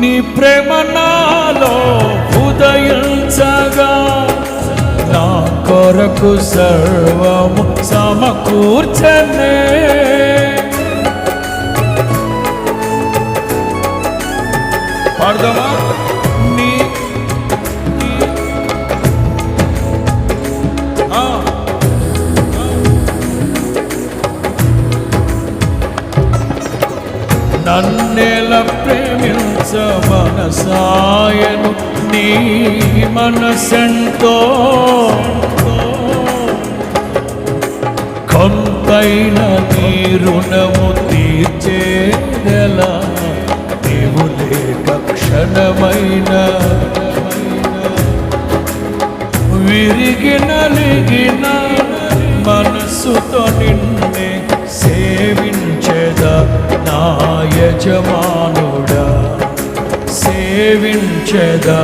నీ ప్రేమ నాలో ఉదయించగా నా కొరకు సర్వము సమకూర్చనే. పాడదామా? నన్నెల ప్రేమించ మనసాయను నీ మనసెంతో. కొంపైన నీ రుణము తీర్చేదెల? నీవు లేక క్షణమైన? విరిగి నలిగిన మనస్సుతో నిన్నే యజమానుడా సేవించదా.